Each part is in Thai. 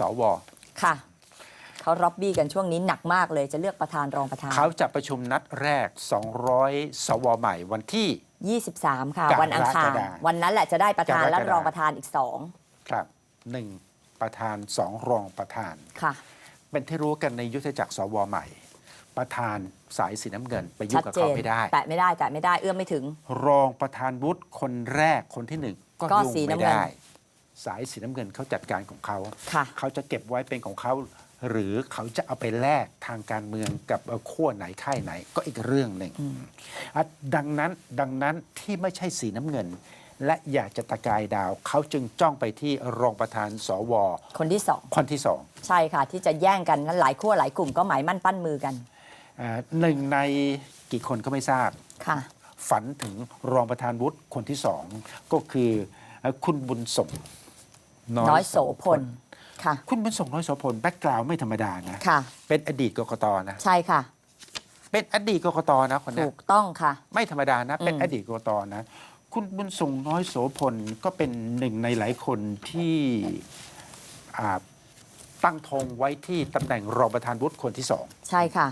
สวค่ะ เขาร็อบบี้กันช่วงนี้หนักมากเลยจะเลือกประธานรองประธาน เขาจะประชุมนัดแรก 200 สวใหม่วันที่ 23 ค่ะกรกฎาคมวันอังคาร วันนั้นแหละจะได้ประธานกรกฎาคมและรองประธานอีกครับหนึ่งประธานสองรองประธาน2ค่ะ เป็นที่รู้กันในยุทธจักรสวใหม่ ประธานสายสีน้ำเงิน ไปยุ่ชังดกับเจเขานไม่ได้ แตะไม่ได้แตะไม่ได้เอื้อมไม่ถึง รองประธานวุฒิคนแรกคนที่หนึ่งก็ก็ยุ่งสีไม่น้ำเงินได้ สายสีน้ำเงินเขาจัดการของเขา ค่ะ เขาจะเก็บไว้เป็นของเขา หรือเขาจะเอาไปแลกทางการเมืองกับเอ่อขั้วไหนค่ายไหนก็อีกเรื่องหนึ่งอะดังนั้นดังนั้นที่ไม่ใช่สีน้ำเงิน และอยากจะตะกายดาว เขาจึงจ้องไปที่รองประธานสวคนที่คนที่สอง2ใช่ค่ะ ที่จะแย่งกันนั้นหลายขั้วหลายกลุ่มก็หมายมั่นปั้นมือกันอ่าหนึ่งในกี่คนก็ไม่ทราบ ค่ะ ฝันถึงรองประธานวุฒิคนที่สองก็คือเอ่อ คุณบุญส่งน้อยโสพลค่ะ คุณบุญส่งน้อยโสพลแบ็กกราวไม่ธรรมดานะค่ะ เป็นอดีตกกตนะ ใช่ค่ะ เป็นอดีตกกตนะคนเนี้ถูยกต้องค่ะ ไม่ธรรมดานะ เป็นอืมอดีตกกตนะ คุณบุญส่งน้อยโสพลก็เป็นหนึ่งในหลายคนที่อ่าตั้งธงไว้ที่ตำแหน่งรองประธานวุฒิคนที่สองใช่ค่ะ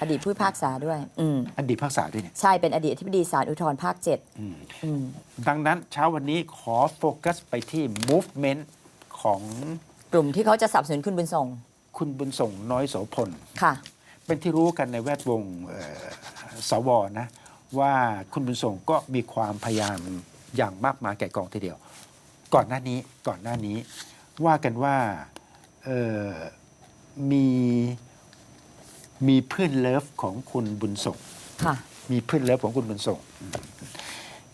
อดีตผู้พิพากษาด้วย อืมอดีตภาคษาด้วยเนี่ยใช่เป็นอดีตอธิบดีศาลอุทธรภาคเจ็ดอืมอืมดังนั้นเช้าวันนี้ขอโฟกัสไปที่ movement ของกลุ่มที่เขาจะสนับสนุนคุณบุญส่งคุณบุญส่งน้อยโสพล ค่ะ เป็นที่รู้กันในแวดวงเอ่อสวนะ ว่าคุณบุญส่งก็มีความพยายามอย่างมากมายแก่กองทีเดียว ก่อนหน้านี้ก่อนหน้านี้ว่ากันว่าเอ่อมี มีเพื่อนเลิฟของคุณบุญส่ง ค่ะมีเพื่อนเลิฟของคุณบุญส่ง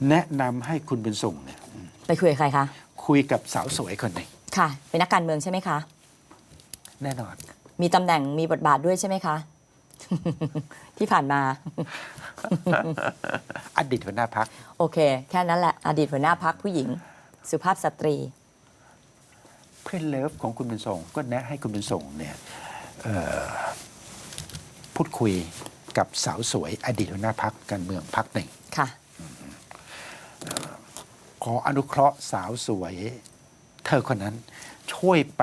แนะนำให้คุณบุญส่งเนี่ยไปคุยกับใครคะคุยกับสาวสวยคนหนึ่งค่ะ เป็นนักการเมืองใช่ไหมคะ แน่นอน มีตำแหน่งมีบทบาทด้วยใช่ไหมคะ ที่ผ่านมา อดีตหัวหน้าพัก โอเค แค่นั้นแหละ อดีตหัวหน้าพักผู้หญิง สุภาพสตรี เพื่อนเลิฟของคุณบุญส่ง ก็แนะให้คุณบุญส่งเนี่ยเอ่อ พูดคุยกับสาวสวยอดีตหัวหน้าพักการเมืองพักหนึ่งค่ะ ขออนุเคราะห์สาวสวย เธอคนนั้นช่วยไป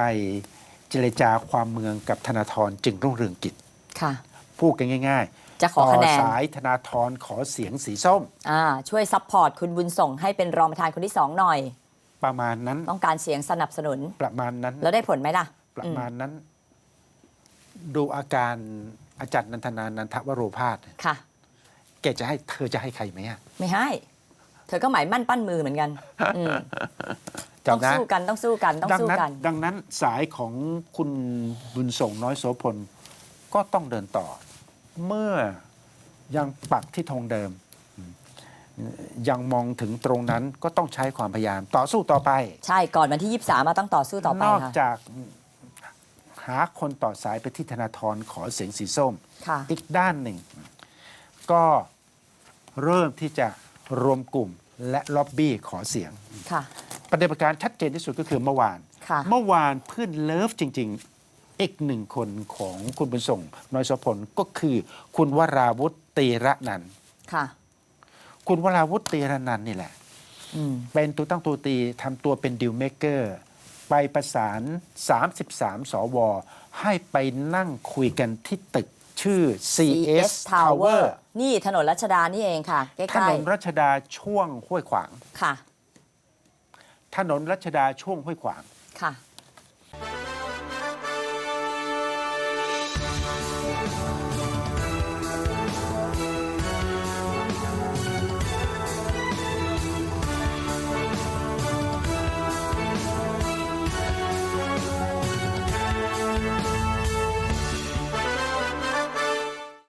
เจรจาความเมืองกับธนาธรจึงรุ่งเรืองกิจค่ะ พูดกันง่ายจะขอคะแนนต่สายธนาธรขอเสียงสีส้มอ่าช่วยซัพพอร์ตคุณบุญส่งให้เป็นรองประธานคนที่สองหน่อย ประมาณนั้นต้องการเสียงสนับสนุนประมาณนั้น แล้วได้ผลไหมล่ะ ประอืมมาณนั้น ดูอาการ อาจารย์นันทนานันทวโรพาสค่ะ แกจะให้เธอจะให้ใครไหมอะไม่ให้ เธอก็หมายมั่นปั้นมือเหมือนกันอืมต้องจำนะสู้กันต้องสู้กันต้องดังสู้นั้นกันดังนั้นสายของคุณบุญส่งน้อยโสพลก็ต้องเดินต่อ เมื่อยังปักที่ธงเดิม ยังมองถึงตรงนั้นก็ต้องใช้ความพยายามต่อสู้ต่อไป ใช่ก่อนวันที่ 23มาต้องต่อสู้ต่อไปนอกค่ะจาก หาคนต่อสายไปที่ธนาธรขอเสียงสีส้ม ค่ะอีกด้านหนึ่ง ก็เริ่มที่จะรวมกลุ่มและล็อบบี้ขอเสียง ค่ะ ประเด็นประการชัดเจนที่สุดก็คือเมื่อวาน ค่ะเมื่อวานเพื่อนเลิฟจริง ๆ อีกหนึ่งคนของคุณบุญส่ง น้อยโสพลก็คือคุณวราวุฒิตีระนันท์ค่ะ คุณวราวุฒิตีระนันท์นี่แหละ อืม เป็นตัวตั้งตัวตีทำตัวเป็นดิวเมเกอร์ ไปประสาน 33 สว ให้ไปนั่งคุยกันที่ตึกชื่อ CS Tower นี่ถนนรัชดานี่เองค่ะ ใกถล้นนรัชดาช่วงห้วยขวางๆค่ะ ถนนรัชดาช่วงห้วยขวาง ค่ะ